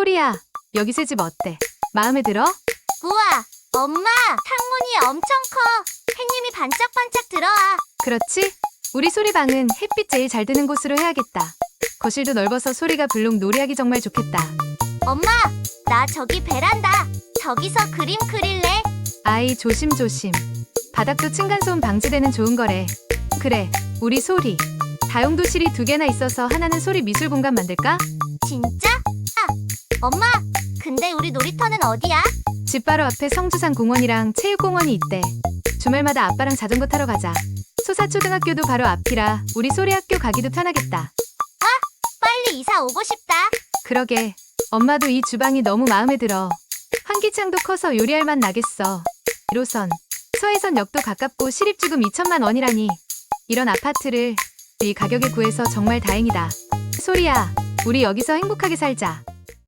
소리야, 여기 새집 어때? 마음에 들어? 우와, 엄마, 창문이 엄청 커. 햇님이 반짝반짝 들어와. 그렇지? 우리 소리 방은 햇빛 제일 잘 드는 곳으로 해야겠다. 거실도 넓어서 소리가 블록 놀이하기 정말 좋겠다. 엄마, 나 저기 베란다. 저기서 그림 그릴래. 아이 조심조심. 바닥도 층간소음 방지되는 좋은 거래. 그래, 우리 소리. 다용도실이 두 개나 있어서 하나는 소리 미술 공간 만들까? 진짜? 아, 엄마, 근데 우리 놀이터는 어디야? 집 바로 앞에 성주산 공원이랑 체육공원이 있대. 주말마다 아빠랑 자전거 타러 가자. 소사초등학교도 바로 앞이라 우리 소리 학교 가기도 편하겠다. 빨리 이사 오고 싶다. 그러게. 엄마도 이 주방이 너무 마음에 들어. 환기창도 커서 요리할 맛 나겠어. 1호선, 서해선 역도 가깝고 시립주금 2천만 원이라니. 이런 아파트를 이 가격에 구해서 정말 다행이다. 소리야, 우리 여기서 행복하게 살자.